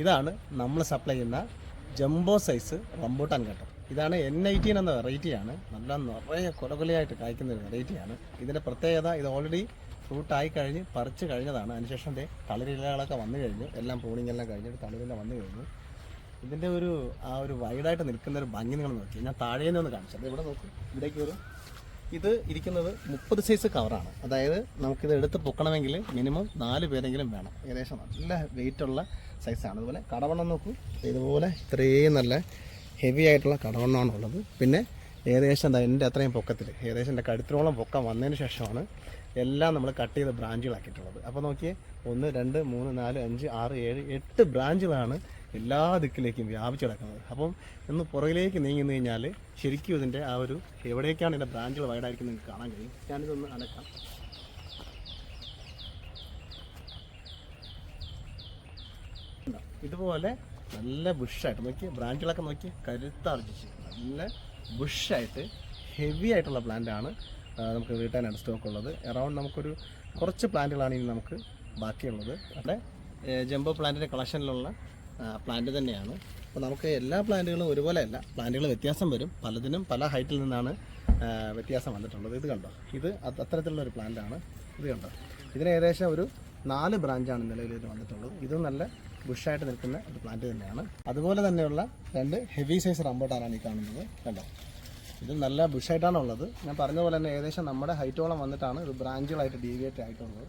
ഇതാണ് നമ്മൾ സപ്ലൈ ചെയ്യുന്ന ജംബോ സൈസ് റംബൂട്ടാൻ കേട്ടോ. ഇതാണ് എൻ ഐറ്റീൻ എന്ന വെറൈറ്റിയാണ് നല്ല നിറയെ കൊലകൊലയായിട്ട് കായ്ക്കുന്ന ഒരു വെറൈറ്റിയാണ് ഇതിന്റെ പ്രത്യേകത ഇത് ഓൾറെഡി ഫ്രൂട്ടായി കഴിഞ്ഞ് പറിച്ച് കഴിഞ്ഞതാണ്. അതിനുശേഷം തളിരിലകളൊക്കെ വന്നു കഴിഞ്ഞു. എല്ലാം പ്രൂണിങ് എല്ലാം കഴിഞ്ഞിട്ട് തളിരില വന്നു കഴിഞ്ഞു. ഇതിന്റെ ഒരു ആ ഒരു വൈഡായിട്ട് നിൽക്കുന്ന ഒരു ഭംഗി നിങ്ങൾ നോക്കി. ഞാൻ താഴേന്ന് ഒന്ന് കാണിച്ചത് ഇവിടെ നോക്കും. ഇവിടേക്ക് ഒരു ഇത് ഇരിക്കുന്നത് മുപ്പത് സൈസ് കവറാണ് അതായത് നമുക്കിത് എടുത്ത് പൊക്കണമെങ്കിൽ മിനിമം നാല് പേരെങ്കിലും വേണം. ഏകദേശം നല്ല വെയിറ്റുള്ള സൈസാണ് അതുപോലെ കടവണ്ണം നോക്കൂ. ഇതുപോലെ ഇത്രയും നല്ല ഹെവി ആയിട്ടുള്ള കടവണ്ണമാണ് ഉള്ളത് പിന്നെ ഏകദേശം എന്താ എന്റെ അത്രയും പൊക്കത്തിൽ ഏകദേശം എന്റെ കഴുത്തിനോളം പൊക്കം വന്നതിന് ശേഷമാണ് എല്ലാം നമ്മൾ കട്ട് ചെയ്ത ബ്രാഞ്ചുകളാക്കിയിട്ടുള്ളത്. അപ്പോൾ നോക്കിയേ ഒന്ന് രണ്ട് മൂന്ന് നാല് അഞ്ച് ആറ് ഏഴ് എട്ട് ബ്രാഞ്ചുകളാണ് എല്ലാ ദിക്കിലേക്കും വ്യാപിച്ചു കിടക്കുന്നത്. അപ്പം ഒന്ന് പുറകിലേക്ക് നീങ്ങി കഴിഞ്ഞാൽ ശരിക്കും ഇതിന്റെ ആ ഒരു എവിടേക്കാണ് ഇതിന്റെ ബ്രാഞ്ചുകൾ വൈഡായിരിക്കും നിങ്ങൾക്ക് കാണാൻ കഴിയും. ഞാനിതൊന്ന് അനക്കാം ഇതുപോലെ നല്ല ബുഷായിട്ട് നോക്കി ബ്രാഞ്ചുകളൊക്കെ നോക്കി കരുത്താർജിച്ച് നല്ല ബുഷായിട്ട് ഹെവി ആയിട്ടുള്ള പ്ലാന്റ് ആണ് നമുക്ക് വീട്ടാനാണ് സ്റ്റോക്ക് ഉള്ളത് അറൗണ്ട് നമുക്കൊരു കുറച്ച് പ്ലാന്റുകളാണ് ഇനി നമുക്ക് ബാക്കിയുള്ളത്. അവിടെ ജംബോ പ്ലാന്റിന്റെ കളക്ഷനിലുള്ള പ്ലാന്റ് തന്നെയാണ്. അപ്പോൾ നമുക്ക് എല്ലാ പ്ലാന്റുകളും ഒരുപോലെയല്ല. പ്ലാന്റുകൾ വ്യത്യാസം വരും. പലതിനും പല ഹൈറ്റിൽ നിന്നാണ് വ്യത്യാസം വന്നിട്ടുള്ളത്. ഇത് കണ്ടോ? ഇത് അത് അത്തരത്തിലുള്ള ഒരു പ്ലാന്റാണ്. ഇത് കണ്ടോ? ഇതിന് ഏകദേശം ഒരു നാല് ബ്രാഞ്ചാണ് നിലവിൽ വന്നിട്ടുള്ളത്. ഇതും നല്ല ബുഷായിട്ട് നിൽക്കുന്ന ഒരു പ്ലാന്റ് തന്നെയാണ്. അതുപോലെ തന്നെയുള്ള രണ്ട് ഹെവി സൈസ് റംബോട്ടാനാണ് ഈ കാണുന്നത്. കണ്ടോ? ഇത് നല്ല ബുഷായിട്ടാണ് ഉള്ളത്. ഞാൻ പറഞ്ഞ പോലെ തന്നെ ഏകദേശം നമ്മുടെ ഹൈറ്റോളം വന്നിട്ടാണ് ഒരു ബ്രാഞ്ചുകളായിട്ട് ഡീവിയേറ്റ് ആയിട്ടുള്ളത്.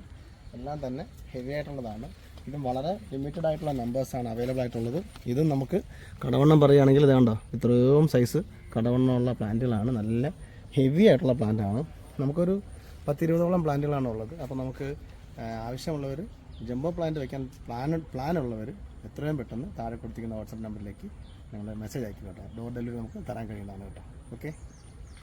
എല്ലാം തന്നെ ഹെവി ആയിട്ടുള്ളതാണ്. ഇതും വളരെ ലിമിറ്റഡ് ആയിട്ടുള്ള നമ്പേഴ്സാണ് അവൈലബിൾ ആയിട്ടുള്ളത്. ഇതും നമുക്ക് കടവണ്ണം പറയുകയാണെങ്കിൽ ഇത് കണ്ടോ? ഇത്രയും സൈസ് കടവണ്ണമുള്ള പ്ലാന്റുകളാണ് നല്ല ഹെവി ആയിട്ടുള്ള പ്ലാന്റാണ് നമുക്കൊരു പത്തിരുപതോളം പ്ലാന്റുകളാണ് ഉള്ളത്. അപ്പോൾ നമുക്ക് ആവശ്യമുള്ളവർ ജംബോ പ്ലാന്റ് വയ്ക്കാൻ പ്ലാൻ പ്ലാനുള്ളവർ എത്രയും പെട്ടെന്ന് താഴെ കൊടുത്തിരിക്കുന്ന വാട്സപ്പ് നമ്പറിലേക്ക് ഞങ്ങൾ മെസ്സേജ് അയക്കും കേട്ടോ ഡോർ ഡെലിവറി നമുക്ക് തരാൻ കഴിയുന്നതാണ് കേട്ടോ. ഓക്കെ